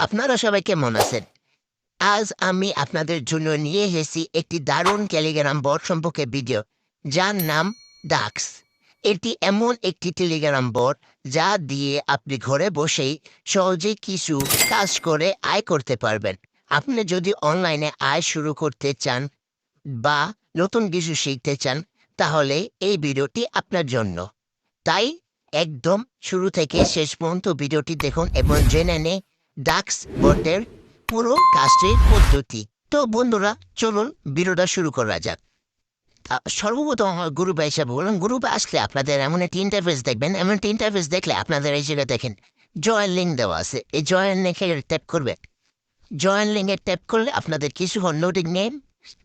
আপনারা সবাই কেমন আছেন? আজ আমি আপনাদের জন্য নিয়ে এসেছি একটি দারুণ টেলিগ্রাম বট সম্পর্কে ভিডিও যার নাম ডাক্স এটি এমন একটি টেলিগ্রাম বট যা দিয়ে আপনি ঘরে বসেই সহজেই কিছু কাজ করে আয় করতে পারবেন। আপনি যদি অনলাইনে আয় শুরু করতে চান বা নতুন কিছু শিখতে চান, তাহলে এই ভিডিওটি আপনার জন্য। তাই একদম শুরু থেকে শেষ পর্যন্ত ভিডিওটি দেখুন এবং জেনে নে ডাক্স বটের পুরো কাজটির পদ্ধতি। তো বন্ধুরা, চলুন ভিডিওটা শুরু করা যাক। সর্বপ্রথম আমার গ্রুপে হিসাবে বলুন গ্রুপে আসলে আপনাদের এমন একটি ইন্টারফেস দেখবেন, এমন একটি ইন্টারফেস দেখলে আপনাদের এই জায়গায় দেখেন জয়েন লিঙ্ক দেওয়া আছে। এই জয়েন লিঙ্কে ট্যাপ করবে। জয়েন লিঙ্কে ট্যাপ করলে আপনাদের কিছুক্ষণ লোডিং নেম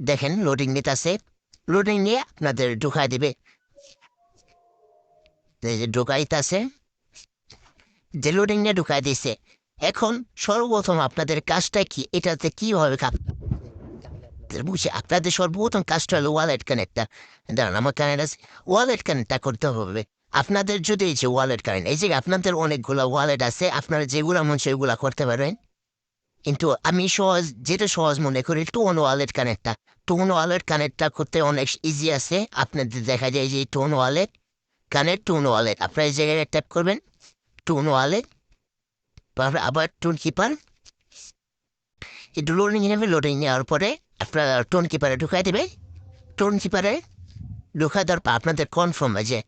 দেখেন লোডিং নিতে আছে। লোডিং নিয়ে আপনাদের ঢুকাই দিবে। ঢুকাইতে আছে। যে লোডিং নিয়ে ঢুকাই দিছে এখন সর্বপ্রথম আপনাদের কাজটা কি? এটাতে কীভাবে বুঝছে আপনাদের সর্বপ্রথম কাজটা হলো ওয়ালেট কানেক্টটা দাঁড়ান, আমার কানেক্ট আছে। ওয়ালেট কানেক্টটা করতে হবে। আপনাদের যদি এই যে ওয়ালেট কানেক্ট এই যে আপনাদের অনেকগুলো ওয়ালেট আছে, আপনারা যেগুলো মন সেগুলো করতে পারবেন। কিন্তু আমি সহজ, যেটা সহজ মনে করি টোন ওয়ালেট কানেক্টটা টোন ওয়ালেট কানেক্টটা করতে অনেক ইজি আছে। আপনাদের দেখা যায় যে TON wallet connect TON wallet আপনারা এই জায়গায় ট্যাপ করবেন। টোন ওয়ালেট তারপরে আবার টোন কিপার একটু লোডিং নেবে লোডিং নেওয়ার পরে আপনার টোন কিপারে ঢুকাই দেবে টোন কিপারে ঢুকাই দেওয়ার পর আপনাদের কনফার্ম আছে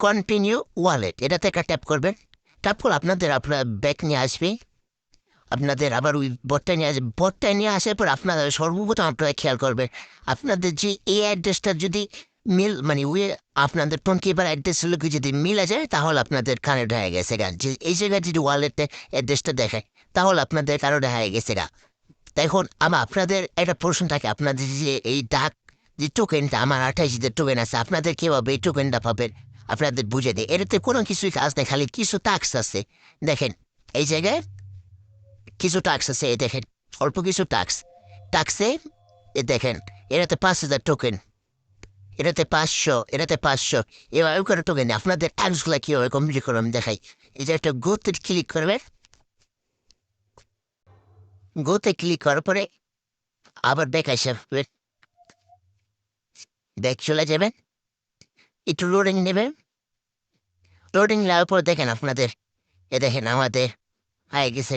কন্টিনিউ ওয়ালেট এটাতে একটা ট্যাপ করবেন ট্যাপ করে আপনাদের আপনার ব্যাক নিয়ে আসবে আপনাদের আবার ওই বটটা নিয়ে আসবে বটটা নিয়ে আসার পর আপনারা সর্বপ্রথম আপনারা খেয়াল করবেন আপনাদের যে এই অ্যাড্রেসটা যদি মিল মানে ওই আপনাদের টোন কিপার অ্যাড্রেসগুলো যদি মিলে যায় তাহলে আপনাদের কানেক্ট হয়ে গেছে গা। যে এই জায়গায় যদি ওয়ালেটে অ্যাড্রেসটা দেখায়, তাহলে আপনাদের কারোটা হয়ে গেছে গা। দেখুন আমার আপনাদের একটা প্রশ্ন থাকে, আপনাদের যে এই ডাক, যে টোকেনটা আমার আঠাইশ যে টোকেন আছে, আপনাদের কীভাবে এই টোকেনটা পাবেন আপনাদের বুঝে দেয়। এটাতে কোনো কিছুই কাজ নেই, খালি কিছু টাক্স আছে। দেখেন, এই জায়গায় কিছু টাক্স আছে দেখেন, অল্প কিছু টাক্স টাক্সে দেখেন, এটাতে পাঁচ হাজার টোকেন এটাতে পাঁচশো এটাতে পাঁচশো এভাবে করে টোকেন আপনাদের অ্যাপসগুলো কীভাবে কমপ্লিট করবেন দেখাই এই যে একটা গোতে ক্লিক করবেন গোতে ক্লিক করার পরে আবার ব্যাক আসবে ব্যাক চলে যাবেন একটু লোডিং নেবেন লোডিং নেওয়ার পর দেখেন আপনাদের এ দেখেন আমাদের হয়ে গেছে।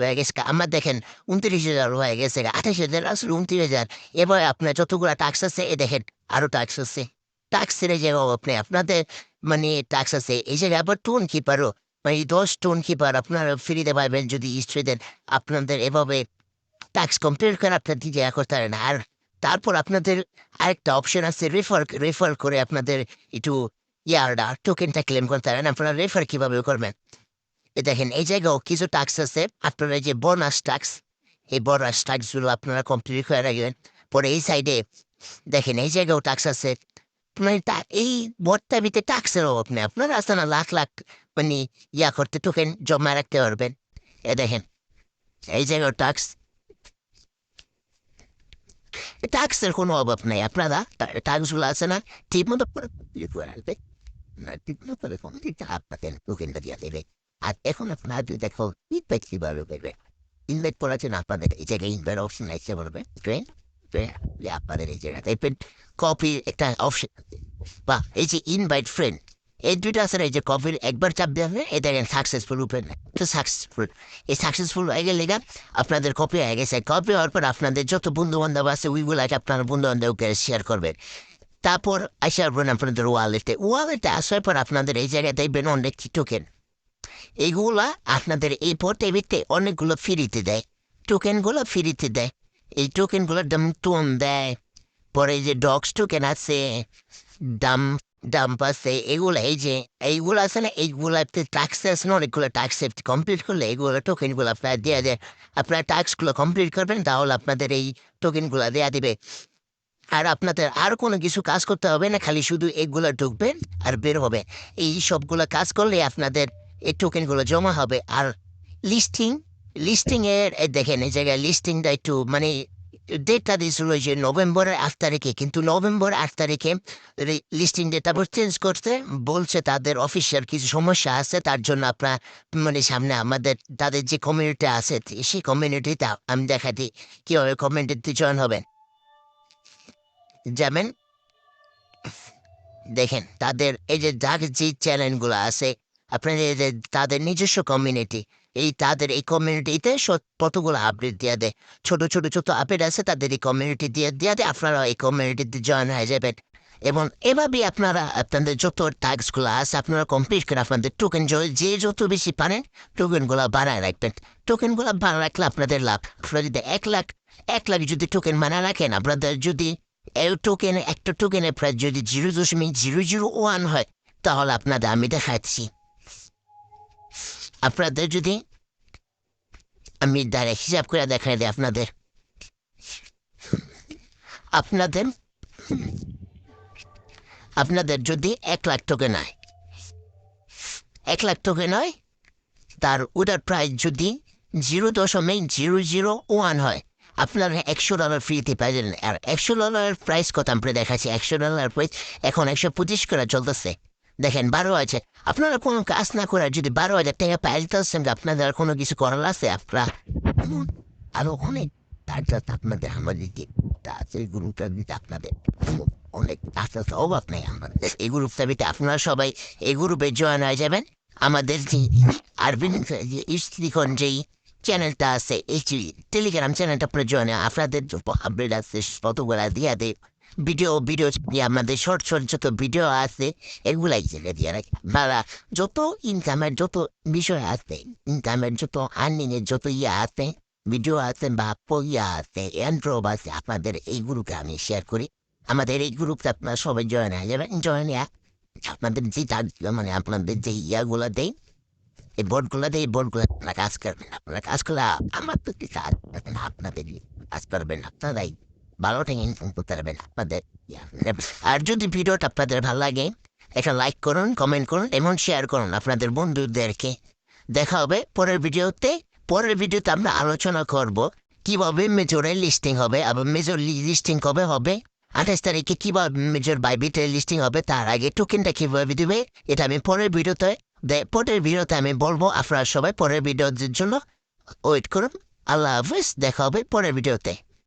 হয়ে গেছে আমার দেখেন উনত্রিশ হাজার হয়ে গেছে আঠাশ হাজার আসলে উনত্রিশ হাজার এবার আপনার যতগুলো টাক্স আছে এ দেখেন আরও টাক্স আছে। টাক্স ছেড়ে যাব আপনি আপনাদের মানে টাক্স আছে। এই জায়গায় আবার টোন কিপারও মানে দশ টোন কিপার আপনারা ফ্রিতে পাবেন যদি দেন। আপনাদের এভাবে ট্যাক্স কমপ্লিট করে আপনার দিকে করতে পারেন। আর তারপর আপনাদের আরেকটা অপশন আছে রেফার রেফার করে আপনাদের একটু ইয়ারটা টোকেনটা ক্লেম করতে পারেন। আপনারা রেফার কীভাবে করবেন? এ দেখেন, এই জায়গাও কিছু ট্যাক্স আছে। আপনারা যে বোনাস ট্যাক্স এই বোনাস ট্যাক্সগুলো আপনারা কমপ্লিট করে রাখবেন। পরে এই সাইডে দেখেন, এই জায়গাও ট্যাক্স আছে। মানে এই বটটা ভিতরে ট্যাক্সের অভাব নেই। আপনারা আসতে না, লাখ লাখ মানে ইয়া করতে টোকেন জমা রাখতে পারবেন। এ দেখেন, এই জায়গাও ট্যাক্স ট্যাক্সের কোনো অভাব নেই। আপনারা ট্যাক্সগুলো আছে না, ঠিক মতো রাখবে ঠিক মতো করে complete আপনাদের টোকেনটা দিয়ে দেবে। আর এখন আপনারা যদি দেখো ইনভাইট কীভাবে করবে ইনভাইট করার জন্য আপনাদের এই জায়গায় ইনভাইট অপশন আসতে পারবে ট্রেন আপনাদের এই জায়গায় দেখবেন কপি একটা অপশন বা এই যে ইনভাইট ফ্রেন্ড এই দুইটা আছে না, এই যে কপির একবার চাপ দেবে এই দেখেন সাকসেসফুল উপরে সাকসেসফুল এই সাকসেসফুল হয়ে গেলে আপনাদের কপি হয়ে গেছে। কপি হওয়ার পর আপনাদের যত বন্ধু আছে ওইগুলাকে আপনার বন্ধু শেয়ার করবেন। তারপর আসে আসবেন আপনাদের ওয়ালেটে ওয়ালেটে আসার পর আপনাদের এই জায়গায় দেখবেন অনেক টোকেন এইগুলা আপনাদের এই পথে ভিত্তে অনেকগুলো ফ্রিতে দেয়। টোকেনগুলো ফ্রিতে দেয়। এই টোকেনগুলোর দাম টোন দেয়। পরে যে ডগস টোকেন আছে দাম ডাম্প আছে, এগুলো এই যে, এইগুলো আছে না, এইগুলাতে ট্যাক্স আছে না, অনেকগুলো ট্যাক্স কমপ্লিট করলে এইগুলো টোকেনগুলো আপনার দেওয়া দেয় আপনার ট্যাক্সগুলো কমপ্লিট করবেন, তাহলে আপনাদের এই টোকেনগুলো দেওয়া দিবে। আর আপনাদের আর কোনো কিছু কাজ করতে হবে না, খালি শুধু এগুলো ঢুকবেন আর বের হবে। এই সবগুলো কাজ করলে আপনাদের এই টোকেনগুলো জমা হবে। আর লিস্টিং লিস্টিং এর এই দেখেন, এই জায়গায় লিস্টিংটা একটু মানে ডেটটা দিয়েছিল যে নভেম্বরের আট তারিখে, কিন্তু নভেম্বর আট তারিখে লিস্টিং ডেট আবার চেঞ্জ করতে বলছে তাদের অফিসের কিছু সমস্যা আছে, তার জন্য আপনার মানে সামনে আমাদের, তাদের যে কমিউনিটি আছে, সেই কমিউনিটিতে আমি দেখাতে কীভাবে কমিউনিটিতে জয়েন হবেন। যেমন দেখেন, তাদের, এই যে যার যে চ্যানেলগুলো আছে আপনাদের তাদের নিজস্ব কমিউনিটি এই তাদের এই কমিউনিটিতে কতগুলো আপডেট দিয়ে দেয়? ছোট ছোট ছোট আপডেট আছে, তাদের এই কমিউনিটি দিয়ে দিয়ে দেয় আপনারা এই কমিউনিটিতে জয়েন হয়ে যাবেন। এবং এভাবেই আপনারা, আপনাদের যত টাস্কগুলো আছে, আপনারা কমপ্লিট করে আপনাদের টোকেন যে যত বেশি পারেন টোকেনগুলো বানায় রাখবেন। টোকেনগুলো বানায় রাখলে আপনাদের লাভ। আপনারা যদি এক লাখ এক লাখ যদি টোকেন বানায় রাখেন, আপনাদের যদি এই টোকেনে একটা টোকেনের প্রায় যদি জিরো দশমিক জিরো জিরো ওয়ান হয়, তাহলে আপনাদের আমি দেখাচ্ছি। আপনাদের যদি আমি ডাইরেক্ট হিসাব করে দেখাই দিই আপনাদের। আপনাদের আপনাদের যদি এক লাখ টোকেন হয়, এক লাখ টোকেন হয়, তার ওটার প্রাইস যদি জিরো দশমিক জিরো জিরো ওয়ান হয়, আপনারা একশো ডলার ফ্রিতে পাইলেন। আর একশো ডলারের প্রাইস কত? আমরা দেখাচ্ছি, একশো ডলার প্রাইস এখন একশো পঁচিশ করে চলতেছে। দেখেন বারো আছে আপনারা কোনো কাজ না করে যদি বারো হাজার টাকা পাইতেছেন আপনাদের আর কোনো কিছু করার আছে আপনারা আরও অনেক তার আপনাদের আমাদের যে আছে এই গ্রুপটা দিতে আপনাদের অনেক আস্তে আস্তে অভাব নেই আমাদের এই গ্রুপটা দিতে আপনারা সবাই এই গ্রুপে জয়েন হয়ে যাবেন আমাদের যে আরবিন যে স্ত্রীখন যেই চ্যানেলটা আছে এই টেলিগ্রাম চ্যানেলটা আপনার জয়েন আপনাদের আপডেট আছে কতগুলা দিয়ে দেয় ভিডিও ভিডিও দিয়ে আমাদের শর্ট শর্ট যত ভিডিও আছে এগুলাই ছেড়ে দিয়ে রাখি বাবা যত ইনকামের যত বিষয় আছে ইনকামের যত আর্নিংয়ের যত ইয়ে আছে ভিডিও আছে বা ইয়া আছে অ্যান্ড্রোব আছে আপনাদের এই গ্রুপে আমি শেয়ার করি আমাদের এই গ্রুপটা আপনারা সবাই জয়েন হয়ে যাবেন জয়েন আপনাদের যে মানে আপনাদের যে ইয়াগুলো দেয় এই বোর্ডগুলো দেয় এই বোর্ডগুলো আপনারা কাজ করবেন আপনারা কাজ করলে আমার তো কি কাজ আপনাদের কাজ করবেন আপনারাই ভালো টাকা ইনকাম করতে পারবেন আপনাদের। আর যদি ভিডিওটা আপনাদের ভালো লাগে, একটা লাইক করুন কমেন্ট করুন এবং শেয়ার করুন আপনাদের বন্ধুদেরকে। দেখা হবে পরের ভিডিওতে। পরের ভিডিওতে আমরা আলোচনা করব কীভাবে মেজরের লিস্টিং হবে এবং মেজর লিস্টিং কবে হবে, আঠাশ তারিখে কীভাবে মেজর বাইবিটের লিস্টিং হবে, তার আগে টোকেনটা কীভাবে দিবে, এটা আমি পরের ভিডিওতে পরের ভিডিওতে আমি বলব। আপনারা সবাই পরের ভিডিওর জন্য ওয়েট করুন। আল্লাহ হাফিজ, দেখা হবে পরের ভিডিওতে।